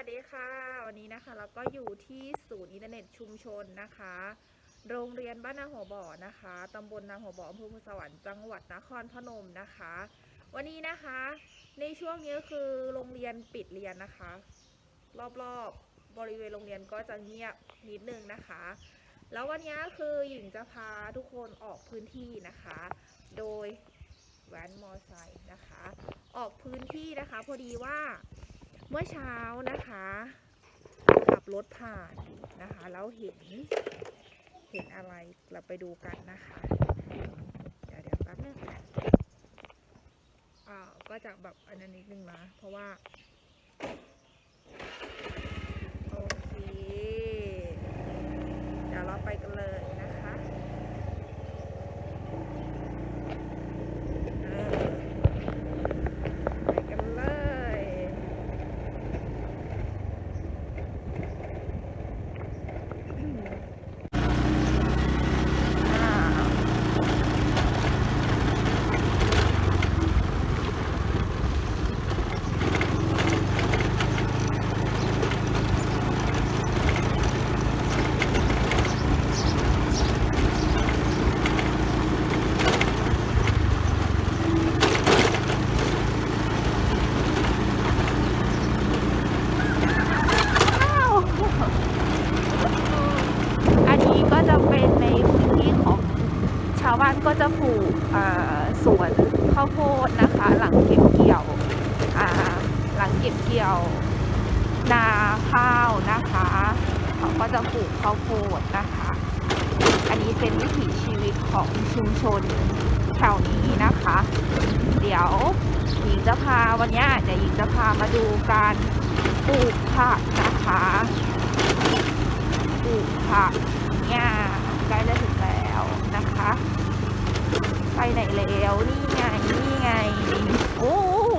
วัสดีค่ะ วันนี้นะคะเราก็อยู่ที่ศูนย์อินเทอร์เน็ตชุมชนนะคะ โรงเรียนบ้านนาหัวบ่อนะคะตำบลนาหัวบ่ออำเภอพุทสวรรค์จังหวัดนครพนมนะคะ วันนี้นะคะ ในช่วงนี้คือโรงเรียนปิดเรียนนะคะ รอบๆบริเวณโรงเรียนก็จะเงียบนิดนึงนะคะ แล้ววันนี้คือหญิงจะพาทุกคนออกพื้นที่นะคะ โดยแว้นมอไซค์นะคะ ออกพื้นที่นะคะ พอดีว่า เมื่อเช้านะคะ ขับรถผ่านนะคะ แล้วเห็น เห็นอะไรเราไปดูกันนะคะ เดี๋ยวเดี๋ยวแป๊บนึงอ่าก็จะแบบอันนั้นนิดนึงนะ เพราะว่า โอเค เดี๋ยวเราไปกันเลยนะคะเออไปกันเลย อ่าอันนี้ก็จะเป็นในพื้นที่ของ ชานก็จะปลูกสวนข้าวโพดนะคะ หลังเก็บเกี่ยวหลังเก็บเกี่ยว นาข้าวนะคะ เขาก็จะปลูกข้าวโพดนะคะ อันนี้เป็นวิถีชีวิตของชุมชนแถวนี้นะคะ เดี๋ยวหญิงจะพาวันนี้เดี๋ยวหญิงจะพามาดูการปลูกผักนะคะปลูกผักเนี่ยใกล้จะถึงแล้วนะคะ ไปไหนแล้วนี่ไงนี่ไงโอ้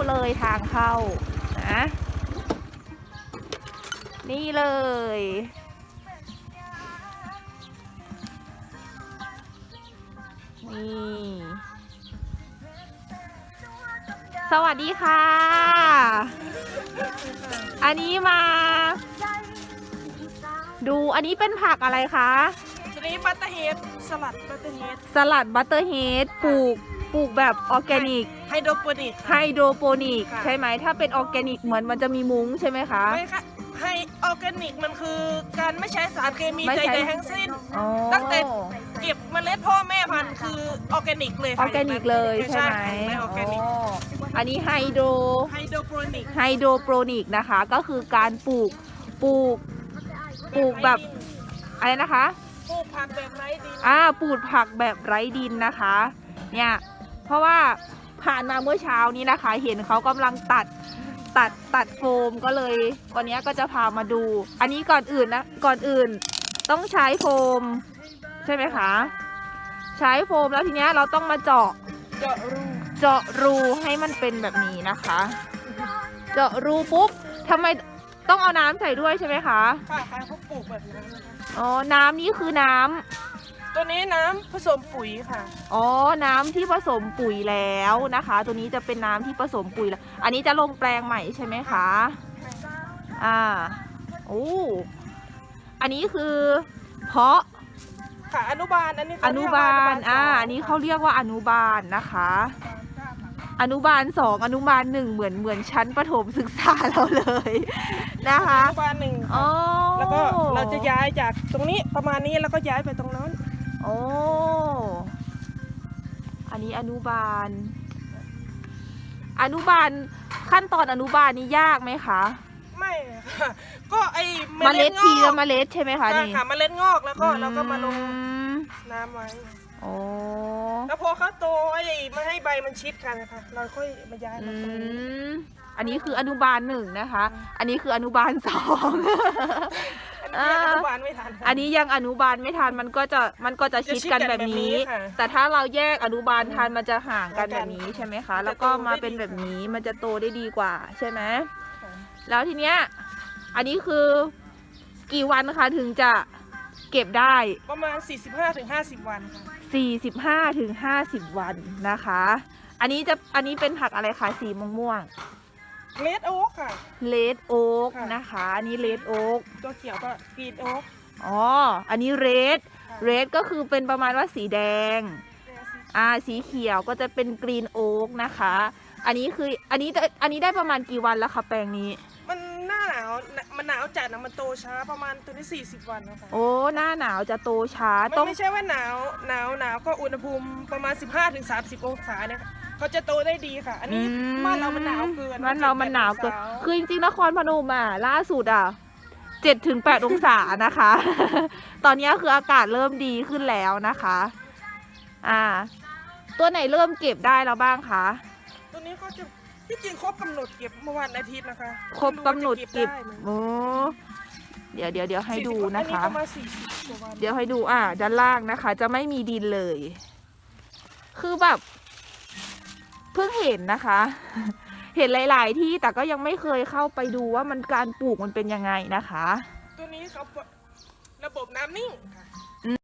เลยทางเข้านะนี่เลย นี่ สวัสดีค่ะ อันนี้มา ดูอันนี้เป็นผักอะไรคะ ทีนี้บัตเตอร์เฮดสลัดบัตเตอร์เฮดสลัดบัตเตอร์เฮดปลูกปลูกแบบออร์แกนิก ไฮโดรโปนิกไฮโดรโปนิกค่ะ ใช่ไหมถ้าเป็นออร์แกนิกเหมือนมันจะมีมุ้งใช่ไหมคะ ไม่ค่ะไฮออร์แกนิกมันคือการไม่ใช้สารเคมีไม่ใดใช้ๆทั้งสิ้น อ๋อ ตั้งแต่ เก็บเมล็ดพ่อแม่พันธุ์คือออร์แกนิกเลยอค่ะอร์แกนิกเลยใช่ไหมไม่ออร์แกนิกอ๋ออันนี้ไฮโดรไฮโดรโปนิกไฮโดรโปนิกนะคะ ก็คือการปลูกปลูกปลูกแบบอะไรนะคะ ปลูกผักแบบไร้ดินอ่าปลูกผักแบบไร้ดินนะคะ เนี่ยเพราะว่าผ่านมาเมื่อเช้านี้นะคะ เห็นเขากำลังตัดตัดตัดโฟมก็เลย วันนี้ก็จะพามาดู อันนี้ก่อนอื่นนะก่อนอื่นต้องใช้โฟม ใช่ไหมคะ ใช้โฟมแล้วทีเนี้ยเราต้องมาเจาะเจาะรูเจาะรูให้มันเป็นแบบนี้นะคะ เจาะรูปุ๊บทำไมต้องเอาน้ำใส่ด้วยใช่ไหมคะค่ะค่ะเขาปลูกแบบนั้ อ๋อ น้ำนี่คือน้ำตัวนี้น้ำผสมปุ๋ยค่ะอ๋อ น้ำที่ผสมปุ๋ยแล้วนะคะ ตัวนี้จะเป็นน้ำที่ผสมปุ๋ยแล้ว อันนี้จะลงแปลงใหม่ใช่ไหมคะ อ่า โอ้ อันนี้คือเพาะ ค่ะอนุบาลอันนี้เขอเรีนุยกว่บาลสงอ่า อันนี้เขาเรียกว่าอนุบาลนะคะ อนุบาลสองอนุบาลหนึ่งเหมือนเหมือนชั้นประถมศึกษาเราเลย นะคะอนุบาลหนึ่งอ๋อแล้ว ก็เราจะย้ายจากตรงนี้ประมาณนี้แล้วก็ย้ายไปตรงนั้นโอ้อันนี้อนุบาล อนุบาลขั้นตอนอนุบาลนี่ยากไหมคะไม่ค่ะก็ไอเมล็ดทีละเมล็ดใช่ไหมคะค่ะนี่ค่ะเมล็ดงอกแล้วก็เราก็มาลงอืมน้ำไว้โอ้ แล้วพอเขาโตไอ้ไม่ให้ใบมันชิดกันนะคะเราค่อยมาย้ายอืมาตรงนี้มอันนี้คืออนุบาลหนึ่งนะคะ อันนี้คืออนุบาลสอง อันนี้อนุบาลไม่ทันอันนี้ยังอนุบาลไม่ทันมันก็จะมันก็จะชิดกันแบบนี้ จะชิดกันแบบนี้ค่ะแต่ถ้าเราแยกอนุบาลทันมันจะห่างกันห่างกันแบบนี้ใช่ไหมคะ มันจะแล้วก็โตได้มาเป็นดีแบบกว่านี้มันจะโตได้ดีกว่าใช่ไหมค่ะ แล้วทีเนี้ยอันนี้คือกี่วันคะถึงจะ เก็บได้ ประมาณ 45ถึง50 วันค่ะ45ถึง50 วันนะคะ อันนี้จะอันนี้เป็นผักอะไรคะสีม่วงเลดโอ๊กค่ะเลดโอ๊กค่ะ นะคะ อันนี้เลดโอ๊กตัวเขียวก็กรีนโอ๊กอ๋ออันนี้เรดเรดก็คือเป็นประมาณว่าสีแดงอ่าสีเขียวก็จะเป็นกรีนโอ๊กนะคะ อันนี้คืออันนี้จะอันนี้ได้ประมาณกี่วันแล้วคะแปลงนี้มัน หน้าหนาวมันหนาวจัดนะมันโตช้าประมาณตัวนี้40 วันนะคะโอ้หน้าหนาวจะโตช้ามันต้องไม่ใช่ว่าหนาวหนาวหนาวก็อุณหภูมิประมาณ 15-30 องศาเนี่ยค่ะเขาจะโตได้ดีค่ะ อันนี้อืมบ้านเรามันหนาวเกินบ้านเรามันหนาวเกินจ็ดแปดองศาคือจริงๆนครพนมอะล่าสุดอะเจ็ดถึงแปดองศานะคะ ตอนนี้คืออากาศเริ่มดีขึ้นแล้วนะคะ อ่า ตัวไหนเริ่มเก็บได้แล้วบ้างคะ ตัวนี้เขาจะ ที่จริงครบกำหนดเก็บเมื่อวันอาทิตย์นะคะครบกำหนดเก็บไม่รู้ว่าจะโอ้เดี๋ยวเดี๋ยวเดี๋ยวให้ดู40นะคะอัประมาณ40กว่าวันเดี๋ยวให้ดูอ่าด้านล่างนะคะ จะไม่มีดินเลย คือแบบเพิ่งเห็นนะคะ เห็นหลาย ๆ ที่แต่ก็ยังไม่เคยเข้าไปดูว่ามันการปลูกมันเป็นยังไงนะคะ ตัวนี้เขาระบบน้ำนิ่งค่ะ